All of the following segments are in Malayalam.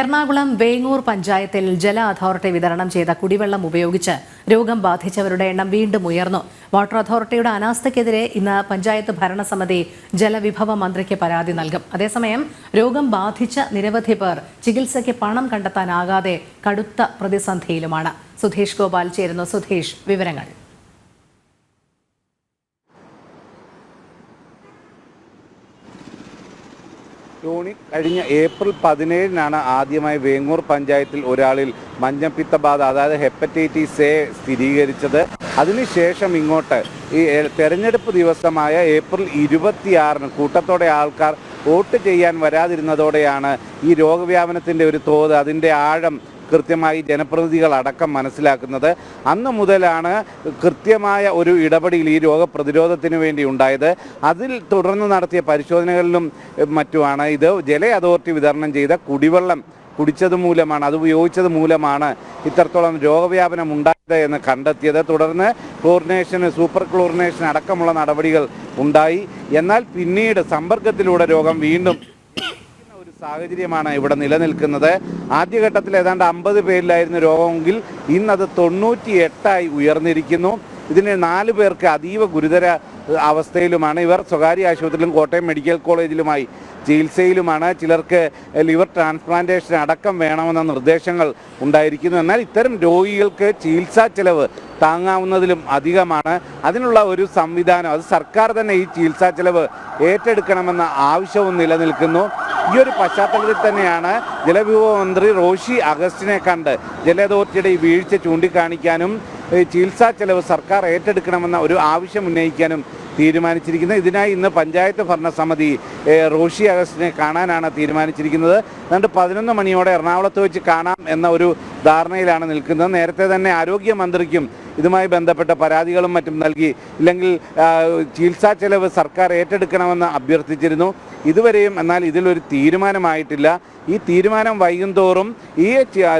എറണാകുളം വേങ്ങൂർ പഞ്ചായത്തിൽ ജല അതോറിറ്റി വിതരണം ചെയ്ത കുടിവെള്ളം ഉപയോഗിച്ച് രോഗം ബാധിച്ചവരുടെ എണ്ണം വീണ്ടും ഉയർന്നു. വാട്ടർ അതോറിറ്റിയുടെ അനാസ്ഥയ്ക്കെതിരെ ഇന്ന് പഞ്ചായത്ത് ഭരണസമിതി ജലവിഭവ മന്ത്രിക്ക് പരാതി നൽകും. അതേസമയം രോഗം ബാധിച്ച നിരവധി പേർ ചികിത്സയ്ക്ക് പണം കണ്ടെത്താനാകാതെ കടുത്ത പ്രതിസന്ധിയിലുമാണ്. സുധീഷ് ഗോപാൽ ചേരുന്നു. സുധീഷ് വിവരങ്ങൾ. ടോണി കഴിഞ്ഞ ഏപ്രിൽ പതിനേഴിനാണ് ആദ്യമായി വേങ്ങൂർ പഞ്ചായത്തിൽ ഒരാളിൽ മഞ്ഞപ്പിത്ത ബാധ അതായത് ഹെപ്പറ്റൈറ്റിസ് എ സ്ഥിരീകരിച്ചത്. അതിനുശേഷം ഇങ്ങോട്ട് ഈ തെരഞ്ഞെടുപ്പ് ദിവസമായ ഏപ്രിൽ ഇരുപത്തിയാറിന് കൂട്ടത്തോടെ ആൾക്കാർ വോട്ട് ചെയ്യാൻ വരാതിരുന്നതോടെയാണ് ഈ രോഗവ്യാപനത്തിന്റെ ഒരു തോത് അതിന്റെ ആഴം കൃത്യമായി ജനപ്രതിനിധികളടക്കം മനസ്സിലാക്കുന്നത് അന്ന് മുതലാണ് കൃത്യമായ ഒരു ഇടപെടൽ ഈ രോഗപ്രതിരോധത്തിന് വേണ്ടി ഉണ്ടായത്. അതിൽ തുടർന്ന് നടത്തിയ പരിശോധനകളിലും മറ്റുമാണ്. ഇത് ജല അതോറിറ്റി വിതരണം ചെയ്ത കുടിവെള്ളം കുടിച്ചത് മൂലമാണ് അത് ഉപയോഗിച്ചത് മൂലമാണ് ഇത്രത്തോളം രോഗവ്യാപനം ഉണ്ടായത് എന്ന് കണ്ടെത്തിയത്. തുടർന്ന് ക്ലോറിനേഷന് സൂപ്പർ ക്ലോറിനേഷൻ അടക്കമുള്ള നടപടികൾ ഉണ്ടായി. എന്നാൽ പിന്നീട് സമ്പർക്കത്തിലൂടെ രോഗം വീണ്ടും സാഹചര്യമാണ് ഇവിടെ നിലനിൽക്കുന്നത്. ആദ്യഘട്ടത്തിൽ ഏതാണ്ട് അമ്പത് പേരിലായിരുന്നു രോഗമെങ്കിൽ ഇന്നത് തൊണ്ണൂറ്റി എട്ടായി ഉയർന്നിരിക്കുന്നു. ഇതിന് നാല് പേർക്ക് അതീവ ഗുരുതര അവസ്ഥയിലുമാണ്. ഇവർ സ്വകാര്യ ആശുപത്രിയിലും കോട്ടയം മെഡിക്കൽ കോളേജിലുമായി ചികിത്സയിലുമാണ്. ചിലർക്ക് ലിവർ ട്രാൻസ്പ്ലാന്റേഷൻ അടക്കം വേണമെന്ന നിർദ്ദേശങ്ങൾ ഉണ്ടായിരിക്കുന്നു. എന്നാൽ ഇത്തരം രോഗികൾക്ക് ചികിത്സാ ചെലവ് താങ്ങാവുന്നതിലും അധികമാണ്. അതിനുള്ള ഒരു സംവിധാനം അത് സർക്കാർ തന്നെ ഈ ചികിത്സാ ചെലവ് ഏറ്റെടുക്കണമെന്ന ആവശ്യവും നിലനിൽക്കുന്നു. ഈ ഒരു പശ്ചാത്തലത്തിൽ തന്നെയാണ് ജലവിഭവ മന്ത്രി റോഷി അഗസ്റ്റിനെ കണ്ട് ജല അതോറിറ്റിയുടെ ഈ വീഴ്ച ചൂണ്ടിക്കാണിക്കാനും ചികിത്സാ ചെലവ് സർക്കാർ ഏറ്റെടുക്കണമെന്ന ഒരു ആവശ്യം ഉന്നയിക്കാനും തീരുമാനിച്ചിരിക്കുന്നത്. ഇതിനായി ഇന്ന് പഞ്ചായത്ത് ഭരണസമിതി റോഷി അഗസ്റ്റിനെ കാണാനാണ് തീരുമാനിച്ചിരിക്കുന്നത്. എന്നിട്ട് പതിനൊന്ന് മണിയോടെ എറണാകുളത്ത് വെച്ച് കാണാം എന്ന ഒരു ധാരണയിലാണ് നിൽക്കുന്നത്. നേരത്തെ തന്നെ ആരോഗ്യമന്ത്രിക്കും ഇതുമായി ബന്ധപ്പെട്ട പരാതികളും മറ്റും നൽകി. ഇല്ലെങ്കിൽ ചികിത്സാ ചെലവ് സർക്കാർ ഏറ്റെടുക്കണമെന്ന് അഭ്യർത്ഥിച്ചിരുന്നു. ഇതുവരെയും എന്നാൽ ഇതിലൊരു തീരുമാനമായിട്ടില്ല. ഈ തീരുമാനം വൈകുന്തോറും ഈ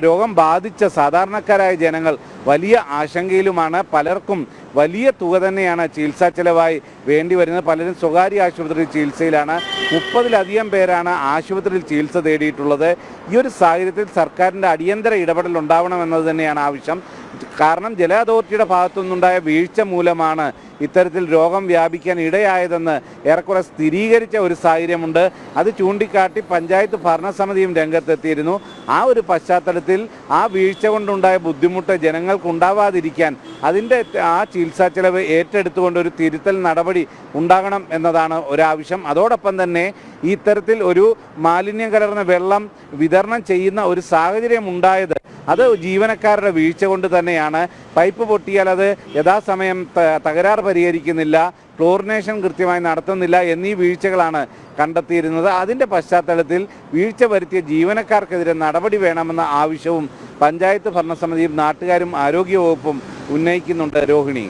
രോഗം ബാധിച്ച സാധാരണക്കാരായ ജനങ്ങൾ വലിയ ആശങ്കയിലുമാണ്. പലർക്കും വലിയ തുക തന്നെയാണ് ചികിത്സാ ചെലവായി വേണ്ടി വരുന്നത്. പലരും സ്വകാര്യ ആശുപത്രി ചികിത്സയിലാണ് മുപ്പതിലധികം പേരാണ് ആശുപത്രിയിൽ ചികിത്സ തേടിയിട്ടുള്ളത്. ഈ ഒരു സാഹചര്യത്തിൽ സർക്കാരിന്റെ അടിയന്തര ഇടപെടൽ ഉണ്ടാവണമെന്നത് തന്നെയാണ് ആവശ്യം. കാരണം ജല അതോറിറ്റിയുടെ ഭാഗത്തുനിന്നുണ്ടായ വീഴ്ച മൂലമാണ് ഇത്തരത്തിൽ രോഗം വ്യാപിക്കാൻ ഇടയായതെന്ന് ഏറെക്കുറെ സ്ഥിരീകരിച്ച ഒരു സാഹചര്യമുണ്ട്. അത് ചൂണ്ടിക്കാട്ടി പഞ്ചായത്ത് ഭരണസമിതിയും രംഗത്തെത്തിയിരുന്നു. ആ ഒരു പശ്ചാത്തലത്തിൽ ആ വീഴ്ച കൊണ്ടുണ്ടായ ബുദ്ധിമുട്ട് ജനങ്ങൾക്ക് ഉണ്ടാവാതിരിക്കാൻ അതിന്റെ ആ ചികിത്സാ ചെലവ് ഏറ്റെടുത്തുകൊണ്ട് ഒരു തിരുത്തൽ നടപടി ഉണ്ടാകണം എന്നതാണ് ഒരാവശ്യം. അതോടൊപ്പം തന്നെ ഈ ഇത്തരത്തിൽ ഒരു മാലിന്യം കലർന്ന വെള്ളം വിതരണം ചെയ്യുന്ന ഒരു സാഹചര്യം ഉണ്ടായത്. അത് ജീവനക്കാരുടെ വീഴ്ച കൊണ്ട് തന്നെയാണ്. പൈപ്പ് പൊട്ടിയാൽ അത് യഥാസമയം തകരാർ പരിഹരിക്കുന്നില്ല. ക്ലോറിനേഷൻ കൃത്യമായി നടത്തുന്നില്ല എന്നീ വീഴ്ചകളാണ് കണ്ടെത്തിയിരുന്നത്. അതിന്റെ പശ്ചാത്തലത്തിൽ വീഴ്ച വരുത്തിയ ജീവനക്കാർക്കെതിരെ നടപടി വേണമെന്ന ആവശ്യവും പഞ്ചായത്ത് ഭരണസമിതിയും നാട്ടുകാരും ആരോഗ്യവകുപ്പും ഉന്നയിക്കുന്നുണ്ട്. രോഹിണി.